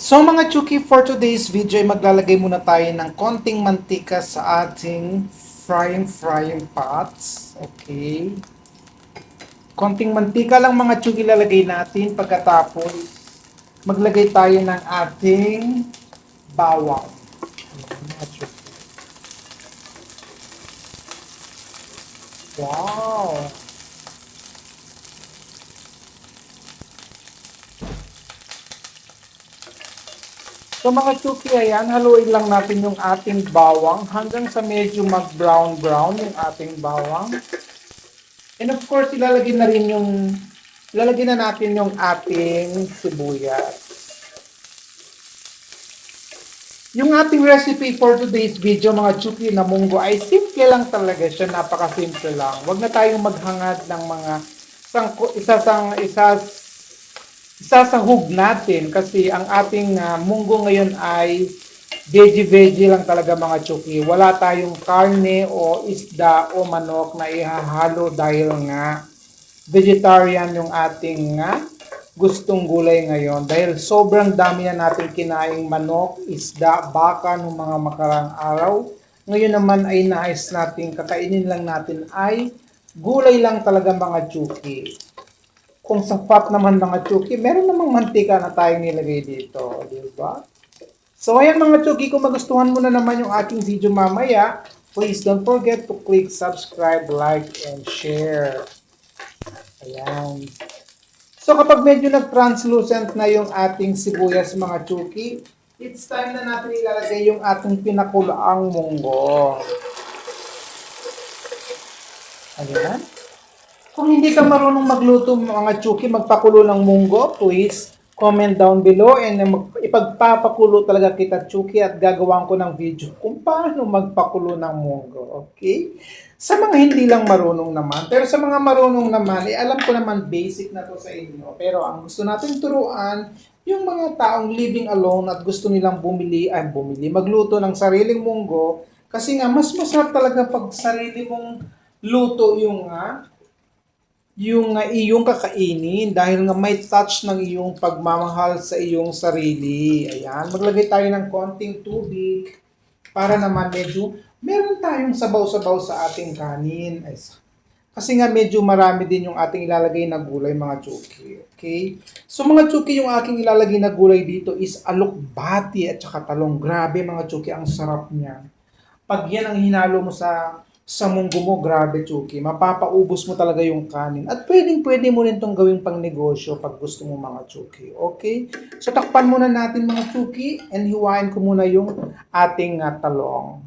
So mga Chuki, for today's video ay maglalagay muna tayo ng konting mantika sa ating frying frying pots. Okay. Konting mantika lang mga Chuki lalagay natin pagkatapos maglagay tayo ng ating bawang. Wow! So mga chuki, ayan, haluin lang natin yung ating bawang hanggang sa medyo mag-brown-brown yung ating bawang. And of course, ilalagay na rin yung, ilalagay na natin yung ating sibuyas. Yung ating recipe for today's video, mga chuki na munggo, ay simple lang talaga siya. Napaka-simple lang. Huwag na tayong maghangad ng mga sang, isa sang isa isasahog natin kasi ang ating ah, munggo ngayon ay veggie-veggie lang talaga mga chuki. Wala tayong karne o isda o manok na ihahalo dahil nga vegetarian yung ating nga gustong gulay ngayon. Dahil sobrang dami na natin kinaing manok, isda, baka nung mga makarang araw. Ngayon naman ay nais natin, kakainin lang natin ay gulay lang talaga mga chuki kung sapat naman mga chuki, meron namang mantika na tayong nilagay dito, di ba? So ayan mga chuki, kung magustuhan mo na naman yung aking video mamaya, please don't forget to click subscribe, like, and share. Ayan. So kapag medyo nag-translucent na yung ating sibuyas mga chuki, it's time na natin ilalagay yung ating pinakulaang munggo. Ayan. Kung hindi ka marunong magluto mga chuki, magpakulo ng munggo, please comment down below and ipagpapakulo talaga kita chuki at gagawan ko ng video kung paano magpakulo ng munggo. Okay? Sa mga hindi lang marunong naman, pero sa mga marunong naman, eh, alam ko naman basic na to sa inyo. Pero ang gusto natin turuan, yung mga taong living alone at gusto nilang bumili, ay bumili, magluto ng sariling munggo, kasi nga, mas masarap talaga pag sarili mong luto yung nga, yung uh, iyong kakainin dahil nga may touch ng iyong pagmamahal sa iyong sarili. Ayan, maglagay tayo ng konting tubig para naman medyo meron tayong sabaw-sabaw sa ating kanin. Ay, kasi nga medyo marami din yung ating ilalagay na gulay mga chuki. Okay? So mga chuki, yung aking ilalagay na gulay dito is alokbati at saka talong. Grabe mga chuki, ang sarap niya. Pag yan ang hinalo mo sa sa munggo mo, grabe, Chuki. Mapapaubos mo talaga yung kanin. At pwedeng pwede mo rin itong gawing pang negosyo pag gusto mo mga Chuki. Okay? So takpan muna natin mga Chuki and hiwain ko muna yung ating ah, talong.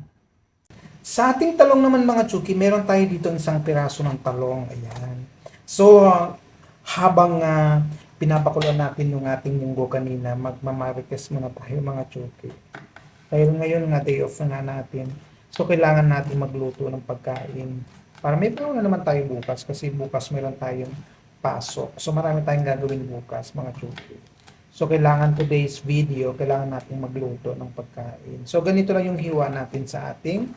Sa ating talong naman mga Chuki, meron tayo dito isang piraso ng talong. Ayan. So, ah, habang ah, pinapakulo natin yung ating munggo kanina, magmamarites muna tayo mga Chuki. Dahil ngayon nga day off na natin. So, kailangan natin magluto ng pagkain. Para may na naman tayo bukas kasi bukas meron tayong pasok. So, marami tayong gagawin bukas, mga chuki. So, kailangan today's video, kailangan natin magluto ng pagkain. So, ganito lang yung hiwa natin sa ating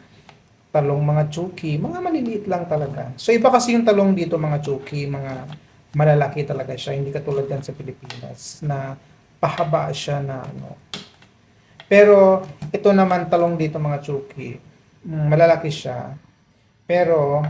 talong mga chuki. Mga maliliit lang talaga. So, iba kasi yung talong dito mga chuki, mga malalaki talaga siya. Hindi katulad yan sa Pilipinas na pahaba siya na ano. Pero, ito naman talong dito mga chuki, malalaki siya. Pero,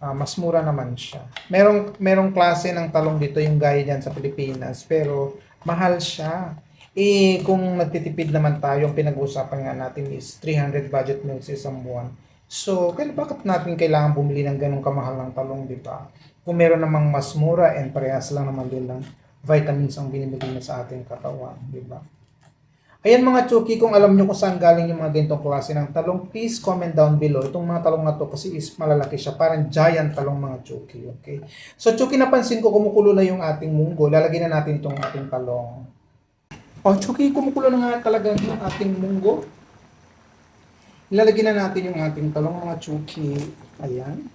ah, mas mura naman siya. Merong, merong klase ng talong dito yung gaya dyan sa Pilipinas. Pero, mahal siya. Eh, kung nagtitipid naman tayo, ang pinag-uusapan nga natin is 300 budget meals sa isang buwan. So, kaya bakit natin kailangan bumili ng ganong kamahal ng talong, di ba? Kung meron namang mas mura and parehas lang naman din ng vitamins ang binibigay na sa ating katawan, di ba? Ayan mga Chuki, kung alam nyo kung saan galing yung mga ganitong klase ng talong, please comment down below. Itong mga talong na to kasi is malalaki siya. Parang giant talong mga Chuki. Okay? So Chuki, napansin ko kumukulo na yung ating munggo. Lalagyan na natin itong ating talong. Oh, Chuki, kumukulo na nga talaga yung ating munggo. Ilalagyan na natin yung ating talong mga Chuki. Ayan.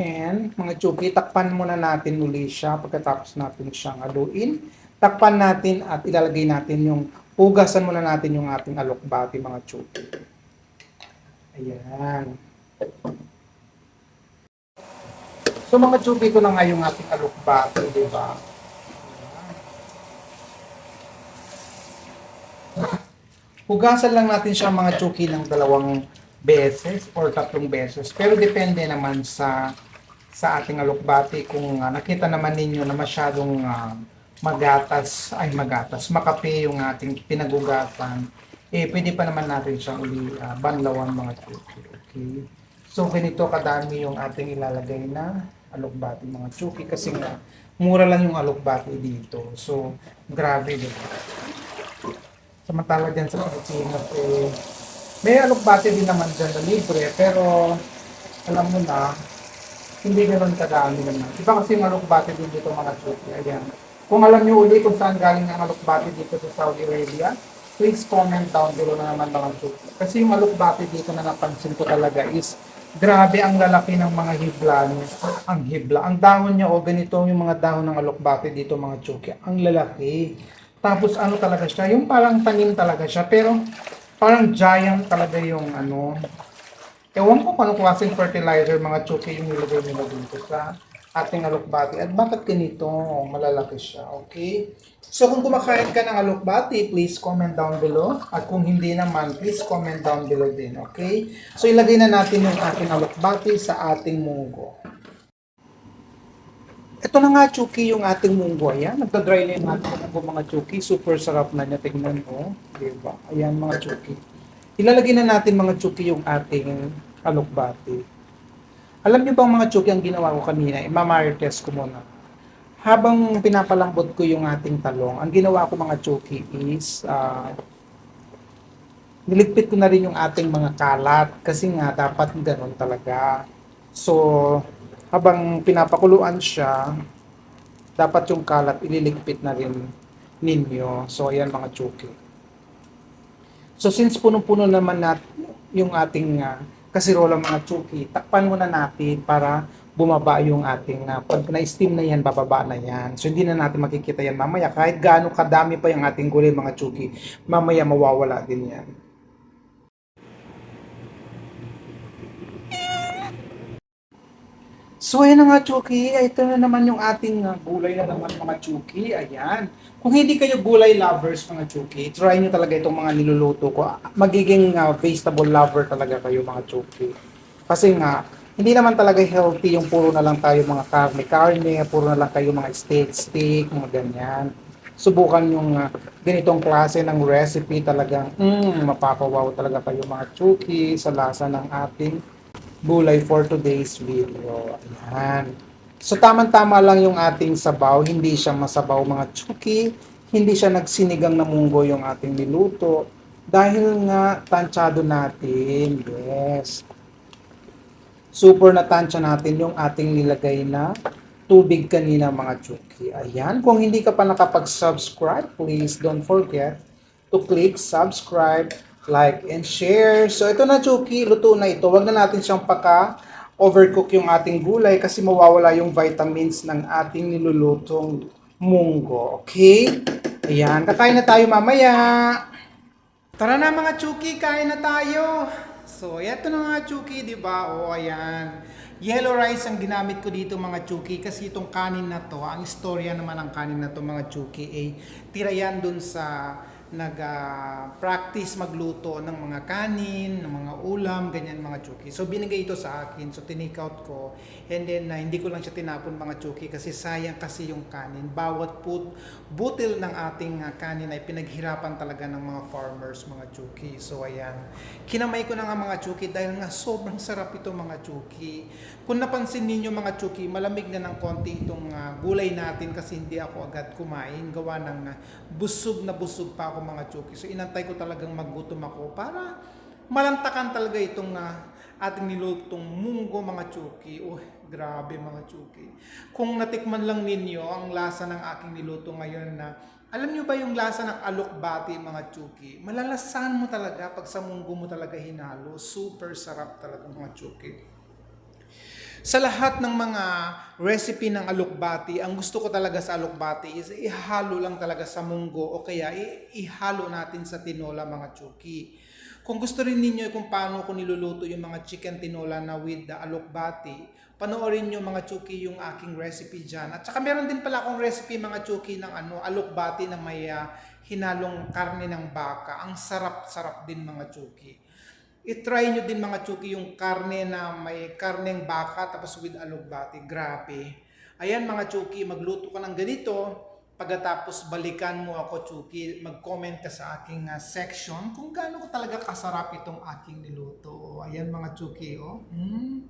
And mga Chuki, takpan muna natin uli siya pagkatapos natin siyang aluin takpan natin at ilalagay natin yung hugasan muna natin yung ating alokbati mga chupi. Ayan. So mga chupi ko na nga yung ating alokbati, di ba? Hugasan lang natin siya mga chuki ng dalawang beses or tatlong beses. Pero depende naman sa sa ating alokbati kung uh, nakita naman ninyo na masyadong uh, magatas, ay magatas, makape yung ating pinagugatan, eh pwede pa naman natin siyang uli ah, banlawan mga chuki. Okay? So ganito kadami yung ating ilalagay na alokbati mga chuki kasi nga mura lang yung alokbati dito. So grabe din. Samantala dyan sa Pilipinas, eh, may alokbati din naman dyan na libre, pero alam mo na, hindi ganoon kadami naman. Iba kasi yung alokbati din dito mga chuki. Ayan. Kung alam nyo uli kung saan galing ang alokbati dito sa Saudi Arabia, please comment down below na naman mga chuki. Kasi yung alokbati dito na napansin ko talaga is grabe ang lalaki ng mga hibla niya. Ang hibla. Ang dahon niya o ganito yung mga dahon ng alokbati dito mga chuki. Ang lalaki. Tapos ano talaga siya, yung parang tanim talaga siya, pero parang giant talaga yung ano. Ewan ko kung anong klaseng fertilizer mga chuki yung nilagay nila dito sa ating alokbati. At bakit ganito? Malalaki siya, okay? So kung kumakain ka ng alokbati, please comment down below. At kung hindi naman, please comment down below din, okay? So ilagay na natin yung ating alokbati sa ating munggo. Ito na nga, Chuki, yung ating munggo. Ayan, nagda-dry na yung ating munggo, mga Chuki. Super sarap na niya. Tingnan mo. Diba? Ayan, mga Chuki. Ilalagay na natin, mga Chuki, yung ating alokbati. Alam niyo bang mga Chuki, ang ginawa ko kanina, imamarites ko muna. Habang pinapalambot ko yung ating talong, ang ginawa ko mga Chuki is, ah, niligpit ko na rin yung ating mga kalat kasi nga dapat ganun talaga. So, habang pinapakuluan siya, dapat yung kalat ililigpit na rin ninyo. So, ayan mga chuki. So, since punong-puno naman nat yung ating uh, kasirola mga chuki, takpan muna natin para bumaba yung ating, uh, pag na-steam na yan, bababa na yan. So, hindi na natin makikita yan mamaya. Kahit gaano kadami pa yung ating gulay mga chuki, mamaya mawawala din yan. So ayan na nga Chuki, ito na naman yung ating uh, gulay na naman mga Chuki, ayan. Kung hindi kayo gulay lovers mga Chuki, try nyo talaga itong mga niluluto ko. Magiging uh, vegetable lover talaga kayo mga Chuki. Kasi nga, hindi naman talaga healthy yung puro na lang tayo mga karne-karne, puro na lang kayo mga steak-steak, mga ganyan. Subukan yung uh, ganitong klase ng recipe talagang, mm, mapapawaw talaga kayo mga Chuki sa lasa ng ating gulay for today's video. Ayan. So, tamang-tama lang yung ating sabaw. Hindi siya masabaw mga chuki. Hindi siya nagsinigang na munggo yung ating niluto. Dahil nga, tansyado natin. Yes. Super na tansya natin yung ating nilagay na tubig kanina mga chuki. Ayan. Kung hindi ka pa nakapag-subscribe, please don't forget to click subscribe like, and share. So, ito na, Chuki. Luto na ito. Huwag na natin siyang paka overcook yung ating gulay kasi mawawala yung vitamins ng ating nilulutong munggo. Okay? Ayan. Kakain na tayo mamaya. Tara na mga Chuki, kain na tayo. So, eto na mga Chuki, di ba? O, ayan. Yellow rice ang ginamit ko dito mga Chuki kasi itong kanin na to, ang istorya naman ng kanin na to mga Chuki, eh, tira yan dun sa nag-practice magluto ng mga kanin, ng mga ulam, ganyan mga chuki. So binigay ito sa akin, so tinake out ko. And then uh, hindi ko lang siya tinapon mga chuki kasi sayang kasi yung kanin. Bawat put, butil ng ating uh, kanin ay pinaghirapan talaga ng mga farmers mga chuki. So ayan, kinamay ko na nga mga chuki dahil nga sobrang sarap ito mga chuki. Kung napansin ninyo mga chuki, malamig na ng konti itong uh, gulay natin kasi hindi ako agad kumain. Gawa ng uh, busog na busog pa ako mga chuki. So inantay ko talagang maggutom ako para malantakan talaga itong uh, ating nilutong munggo mga chuki. Oh, grabe mga chuki. Kung natikman lang ninyo ang lasa ng aking niluto ngayon na alam nyo ba yung lasa ng alokbati mga chuki? Malalasahan mo talaga pag sa munggo mo talaga hinalo. Super sarap talaga mga chuki. Sa lahat ng mga recipe ng alukbati, ang gusto ko talaga sa alukbati is ihalo lang talaga sa munggo o kaya ihalo natin sa tinola mga chuki. Kung gusto rin ninyo kung paano ko niluluto yung mga chicken tinola na with the alokbati, panoorin nyo mga chuki yung aking recipe dyan. At saka meron din pala akong recipe mga chuki ng ano, alokbati na may ah, hinalong karne ng baka. Ang sarap-sarap din mga chuki. I-try nyo din mga chuki yung karne na may karneng baka tapos with alokbati. Grabe. Ayan mga chuki, magluto ka ng ganito. Pagkatapos balikan mo ako, Chuki, mag-comment ka sa aking ah, section kung gaano ko talaga kasarap itong aking niluto. O, ayan mga Chuki, oh. Mm.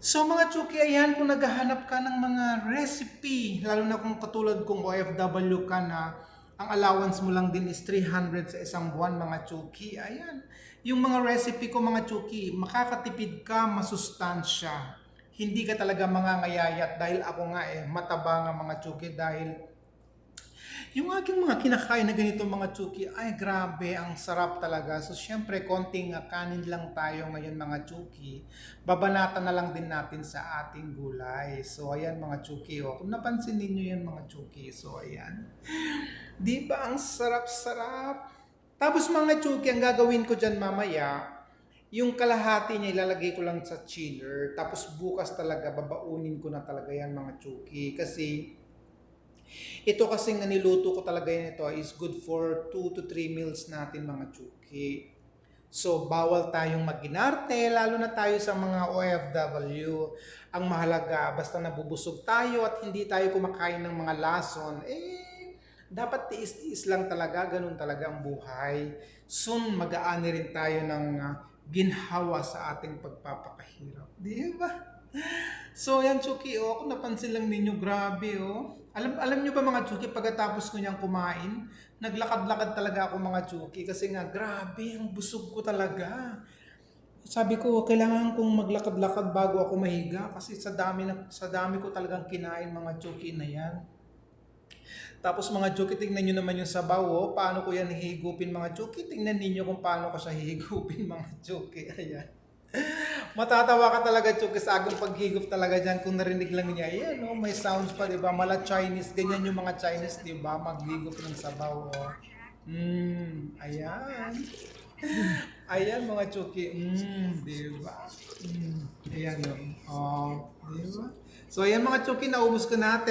So mga Chuki, ayan kung naghahanap ka ng mga recipe, lalo na kung katulad kong OFW ka na ang allowance mo lang din is 300 sa isang buwan mga Chuki. Ayan, yung mga recipe ko mga Chuki, makakatipid ka, masustansya. Hindi ka talaga mangangayayat dahil ako nga eh mataba nga mga chuki dahil yung aking mga kinakain na ganito mga chuki ay grabe ang sarap talaga. So syempre konting kanin lang tayo ngayon mga chuki babanatan na lang din natin sa ating gulay. So ayan mga chuki oh. kung napansin ninyo yan mga chuki so ayan di ba ang sarap-sarap tapos mga chuki ang gagawin ko dyan mamaya yung kalahati niya ilalagay ko lang sa chiller. Tapos bukas talaga babaunin ko na talaga yan mga chuki. Kasi ito kasi nga niluto ko talaga yan ito is good for 2 to 3 meals natin mga chuki. So bawal tayong maginarte lalo na tayo sa mga OFW. Ang mahalaga basta nabubusog tayo at hindi tayo kumakain ng mga lason eh dapat tiis-tiis lang talaga, ganun talaga ang buhay. Soon mag-aani rin tayo ng uh, ginhawa sa ating pagpapakahirap. Di ba? So, yan, Chuki, oh, kung napansin lang ninyo, grabe, oh. Alam, alam nyo ba mga Chuki, pagkatapos ko niyang kumain, naglakad-lakad talaga ako mga Chuki kasi nga, grabe, ang busog ko talaga. Sabi ko, kailangan kong maglakad-lakad bago ako mahiga kasi sa dami, na, sa dami ko talagang kinain mga Chuki na yan. Tapos mga Chuki, tingnan nyo naman yung sabaw, oh. Paano ko yan hihigupin mga Chuki? Tingnan ninyo kung paano ko siya hihigupin mga Chuki. Ayan. Matatawa ka talaga, Chuki, sa aking paghigop talaga dyan. Kung narinig lang niya, ayan, oh, may sounds pa, di ba? Mala Chinese, ganyan yung mga Chinese, di ba? Maghigop ng sabaw, oh. Mm, ayan. Ayan mga Chuki. Mm, di ba? Mm, ayan yun. Oh, di ba? So ayan mga Chuki, naubos ko natin.